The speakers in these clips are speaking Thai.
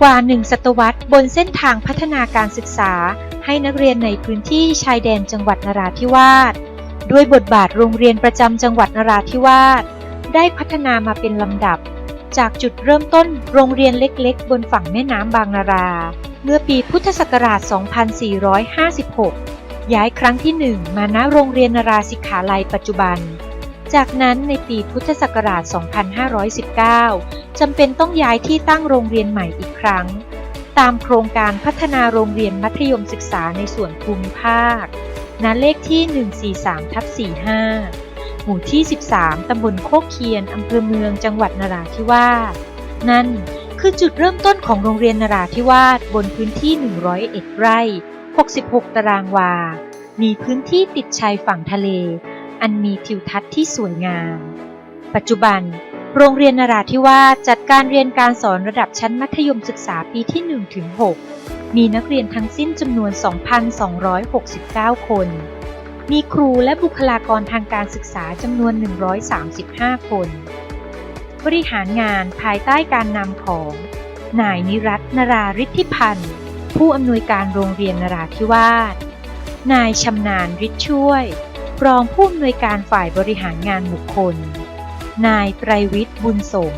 กว่าหนึ่งศตวรรษบนเส้นทางพัฒนาการศึกษา ให้นักเรียนในพื้นที่ชายแดนจังหวัดนราธิวาสด้วยบทบาทโรงเรียนประจำจังหวัดนราธิวาสได้พัฒนามาเป็นลำดับ จากจุดเริ่มต้นโรงเรียนเล็กๆ บนฝั่งแม่น้ำบางนารา เมื่อปีพุทธศักราช 2456 ย้ายครั้งที่หนึ่งมาณโรงเรียนนราสิกขาลัยปัจจุบัน จากนั้นในปีพุทธศักราช 2519 จำเป็นต้องย้ายที่ตั้งโรงเรียนใหม่อีกครั้ง ตามโครงการพัฒนาโรงเรียนมัธยมศึกษาในส่วนภูมิภาค ณ เลขที่ 143ทับ45 หมู่ที่ 13 ตำบลโคกเคียน อำเภอเมืองจังหวัดนราธิวาส นั่นคือจุดเริ่มต้นของโรงเรียนนราธิวาสบนพื้นที่ 101 ไร่ 66 ตารางวา มีพื้นที่ติดชายฝั่งทะเล อันมีทิวทัศน์ที่สวยงาม ปัจจุบัน โรงเรียนนราธิวาสจัดการเรียนการสอนระดับชั้นมัธยมศึกษาปีที่1ถึง6มีนักเรียนทั้งสิ้นจำนวน 2,269 คน มีครูและบุคลากรทางการศึกษาจำนวน 135 คน บริหารงานภายใต้การนำของนายนิรัตนราฤทธิพันธ์ ผู้อำนวยการโรงเรียนนราธิวาส นายชำนาญฤทธิ์ช่วย รองผู้อำนวยการฝ่ายบริหารงานบุคคล นายไตรวิทย์บุญสม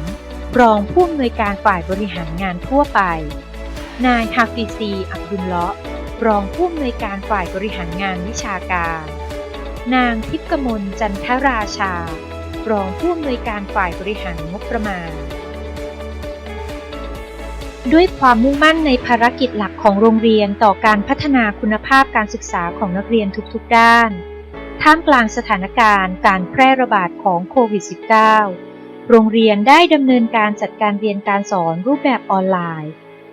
รองผู้อำนวยการฝ่ายบริหารงานทั่วไป นายฮาฟิซี อับดุลเลาะรองผู้อำนวยการฝ่ายบริหารงานวิชาการ นางทิพกมลจันทราชา รองผู้อำนวยการฝ่ายบริหารงบประมาณ ด้วยความมุ่งมั่นในภารกิจหลักของโรงเรียนต่อการพัฒนาคุณภาพการศึกษาของนักเรียนทุกๆด้าน ท่ามกลางสถานการณ์การแพร่ระบาดของโควิด -19 โรงเรียนได้ดำเนินการจัดการเรียนการสอนรูปแบบออนไลน์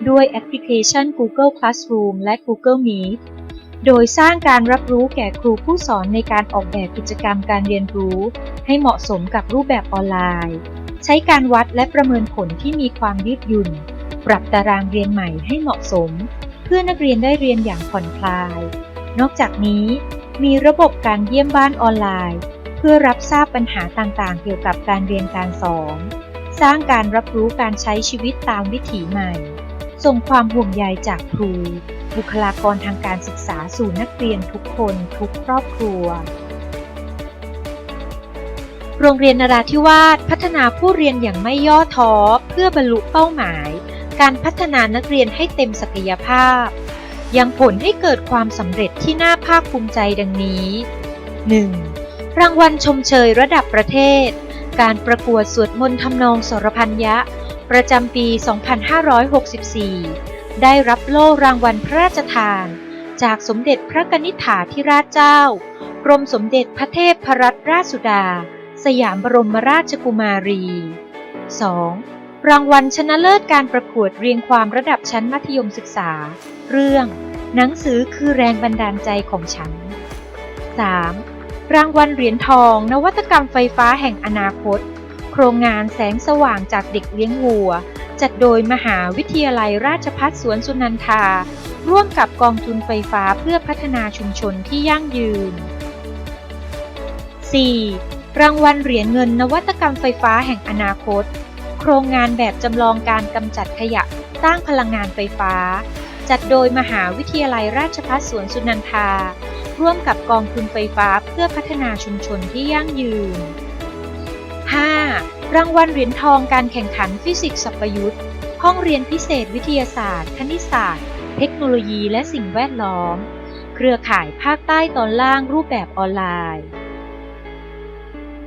ด้วยแอปพลิเคชัน Google Classroom และ Google Meet โดยสร้างการรับรู้แก่ครูผู้สอนในการออกแบบกิจกรรมการเรียนรู้ ให้เหมาะสมกับรูปแบบออนไลน์ ใช้การวัดและประเมินผลที่มีความยืดหยุ่น ปรับตารางเรียนใหม่ให้เหมาะสม เพื่อนักเรียนได้เรียนอย่างผ่อนคลาย นอกจากนี้ มีระบบการเยี่ยมบ้านออนไลน์ เพื่อรับทราบปัญหาต่างๆ เกี่ยวกับการเรียนการสอน สร้างการรับรู้การใช้ชีวิตตามวิถีใหม่ ส่งความห่วงใยจากครู บุคลากรทางการศึกษาสู่นักเรียนทุกคนทุกครอบครัว โรงเรียนนราธิวาสพัฒนาผู้เรียนอย่างไม่ย่อท้อเพื่อบรรลุเป้าหมาย การพัฒนานักเรียนให้เต็มศักยภาพ ยังผลให้เกิดความสำเร็จที่น่าภาคภูมิใจดังนี้ 1. รางวัลชมเชยระดับประเทศ การประกวดสวดมนต์ทำนองสรพันยะ ประจำปี 2564 ได้รับโล่รางวัลพระราชทาน จากสมเด็จพระกนิษฐาธิราชเจ้า กรมสมเด็จพระเทพรัตนราชสุดา สยามบรมราชกุมารี 2. รางวัลชนะเลิศการประกวดเรียงความระดับชั้นมัธยมศึกษา เรื่อง หนังสือคือแรงบันดาลใจของฉัน 3. รางวัลเหรียญทอง นวัตกรรมไฟฟ้าแห่งอนาคต โครงงานแสงสว่างจากเด็กเลี้ยงวัว จัดโดยมหาวิทยาลัยราชภัฏสวนสุนันทา ร่วมกับกองทุนไฟฟ้าเพื่อพัฒนาชุมชนที่ยั่งยืน 4. รางวัลเหรียญเงินนวัตกรรมไฟฟ้าแห่งอนาคต โครงงานแบบจำลองการกำจัดขยะสร้างพลังงานไฟฟ้า จัดโดยมหาวิทยาลัยราชภัฏสวนสุนันทา ร่วมกับกองทุนไฟฟ้าเพื่อพัฒนาชุมชนที่ยั่งยืน 5. รางวัลเหรียญทองการแข่งขันฟิสิกส์สัพยุตห้องเรียนพิเศษวิทยาศาสตร์ คณิตศาสตร์ เทคโนโลยีและสิ่งแวดล้อม เครือข่ายภาคใต้ตอนล่างรูปแบบออนไลน์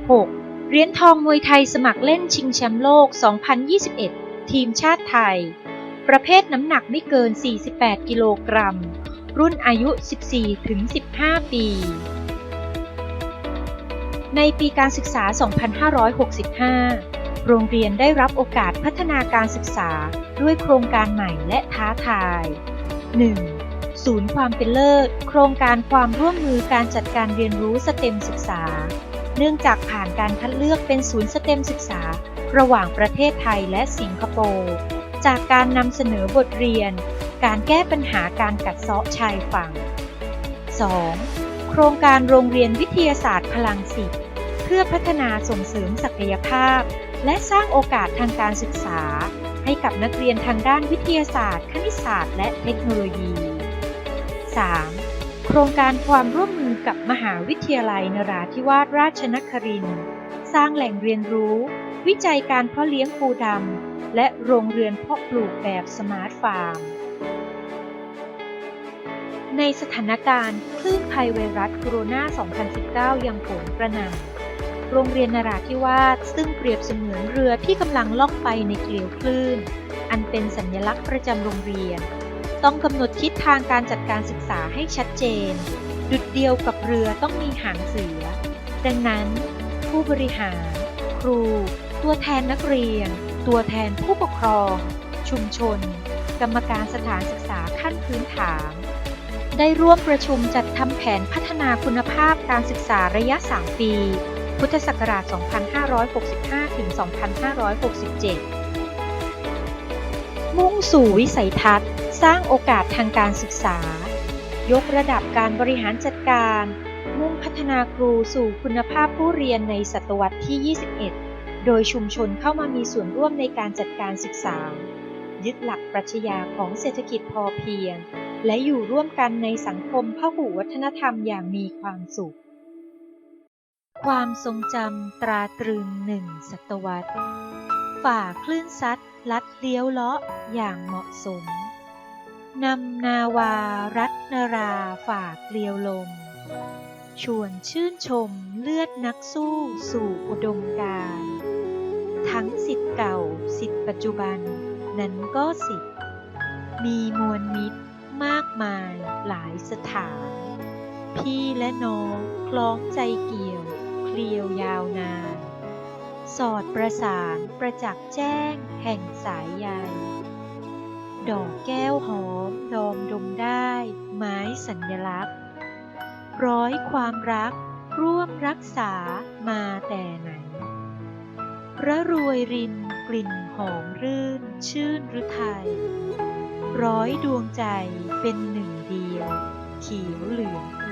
6. เหรียญทองมวยไทยสมัครเล่นชิงแชมป์โลก 2021 ทีมชาติไทย ประเภทน้ำหนักไม่เกิน 48 กิโลกรัม รุ่นอายุ 14-15 ปี ในปีการศึกษา 2565 โรงเรียนได้รับโอกาสพัฒนาการศึกษาด้วยโครงการใหม่และท้าทาย 1. ศูนย์ความเป็นเลิศ โครงการความร่วมมือการจัดการเรียนรู้สเต็มศึกษา นื่องจากผ่านการคัดเลือกเป็นศูนย์สเต็มศึกษา ระหว่างประเทศไทยและสิงคโปร์ จากการนำเสนอบทเรียน การแก้ปัญหาการกัดเซาะชายฝั่ง 2. โครงการโรงเรียนวิทยาศาสตร์พลังสิทธิ์เพื่อพัฒนาส่งเสริมศักยภาพ และสร้างโอกาสทางการศึกษา ให้กับนักเรียนทางด้านวิทยาศาสตร์ คณิตศาสตร์ และเทคโนโลยี 3. โครงการความร่วมมือกับมหาวิทยาลัยนราธิวาสราชนครินทร์สร้างแหล่งเรียนรู้ วิจัยการเพาะเลี้ยงปูดำ และโรงเรือนเพาะปลูกแบบสมาร์ทฟาร์ม ในสถานการณ์คลื่นภัยไวรัสโคโรนา 2019 ยังโผงกระหน่ำโรงเรียนนราธิวาสซึ่งเปรียบเสมือนเรือที่กำลังล่องไปในเกลียวคลื่น อันเป็นสัญลักษณ์ประจำโรงเรียน ต้องกำหนดทิศทางการจัดการศึกษาให้ชัดเจน ดุดเดียวกับเรือต้องมีหางเสือ ดังนั้น ผู้บริหาร ครู ตัวแทนนักเรียน ตัวแทนผู้ปกครอง ชุมชน กรรมการสถานศึกษาขั้นพื้นฐาน ได้ร่วมประชุมจัดทำแผนพัฒนาคุณภาพการศึกษาระยะ 3 ปี พุทธศักราช 2565ถึง2567 มุ่งสู่วิสัยทัศน์ สร้างโอกาสทางการศึกษา ยกระดับการบริหารจัดการ มุ่งพัฒนาครูสู่คุณภาพผู้เรียนในศตวรรษที่ 21 โดยชุมชนเข้ามามีส่วนร่วมในการจัดการศึกษา ยึดหลักปรัชญาของเศรษฐกิจพอเพียง และอยู่ร่วมกันในสังคมพหุวัฒนธรรมอย่างมีความสุข ความทรงจำตราตรึงหนึ่งศตวรรษฝ่าคลื่นซัดลัดเลี้ยวเลาะอย่างเหมาะสม นำนาวารัตนราฝ่าเกลียวลม ชวนชื่นชมเลือดนักสู้สู่อุดมการทั้งสิทธิ์เก่าสิทธิ์ปัจจุบัน นั้นก็สิทธิ์มีมวลมิตรมากมายหลายสถาน พี่และน้องคล้องใจเกี่ยว เคลียวยาวนาน สอดประสานประจักษ์แจ้งแห่งสายใย ดอกแก้วหอมดอมดมได้ ไม้สัญลักษณ์ ร้อยความรัก ร่วมรักษามาแต่ไหนระรวยรินกลิ่นหอมรื่น ชื่นฤทัยร้อยดวงใจเป็นหนึ่งเดียว เขียวเหลือง